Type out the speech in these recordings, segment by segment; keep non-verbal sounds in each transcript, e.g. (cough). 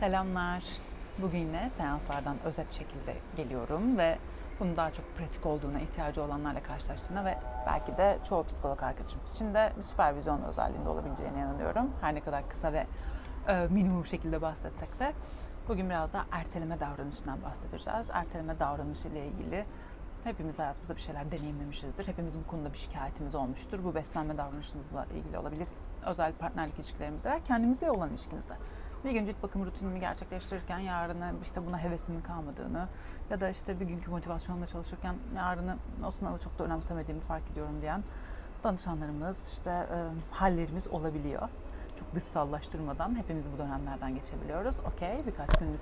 Selamlar. Bugün yine seanslardan özet şekilde geliyorum ve bunun daha çok pratik olduğuna ihtiyacı olanlarla karşılaştığına ve belki de çoğu psikolog arkadaşım için de bir süpervizyon özelliğinde olabileceğine inanıyorum. Her ne kadar kısa ve e, minimum şekilde bahsetsek de bugün biraz da erteleme davranışından bahsedeceğiz. Erteleme davranışı ile ilgili hepimiz hayatımızda bir şeyler deneyimlemişizdir. Hepimiz bu konuda bir şikayetimiz olmuştur. Bu beslenme davranışımızla ilgili olabilir. Özel partnerlik ilişkilerimizde kendimizle olan ilişkimizde. Bir gün cilt bakım rutinimi gerçekleştirirken yarını işte buna hevesimin kalmadığını ya da işte bir günkü motivasyonla çalışırken yarını o sınavı çok da önemsemediğimi fark ediyorum diyen danışanlarımız, işte e, hallerimiz olabiliyor. Çok dışsallaştırmadan hepimiz bu dönemlerden geçebiliyoruz. Okey birkaç günlük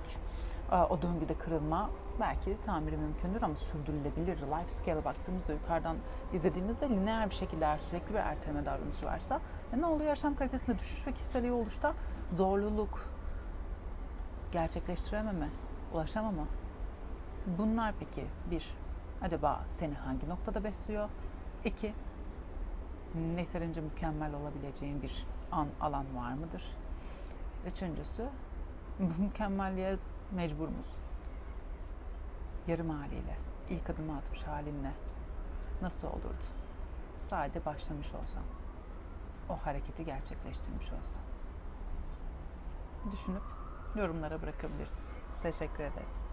e, o döngüde kırılma belki tamiri mümkündür ama sürdürülebilir. Life scale'a baktığımızda yukarıdan izlediğimizde lineer bir şekilde eğer sürekli bir erteleme davranışı varsa e, ne oluyor? Yaşam kalitesinde düşüş ve kişisel iyi oluşta zorluluk, gerçekleştirememe, ulaşamama. Bunlar peki bir, acaba seni hangi noktada besliyor? İki, yeterince mükemmel olabileceğin bir an, alan var mıdır? Üçüncüsü, (laughs) mükemmelliğe mecbur musun? Yarım haliyle, ilk adımı atmış halinle nasıl olurdu? Sadece başlamış olsan, o hareketi gerçekleştirmiş olsan. Düşünüp yorumlara bırakabilirsin. Teşekkür ederim.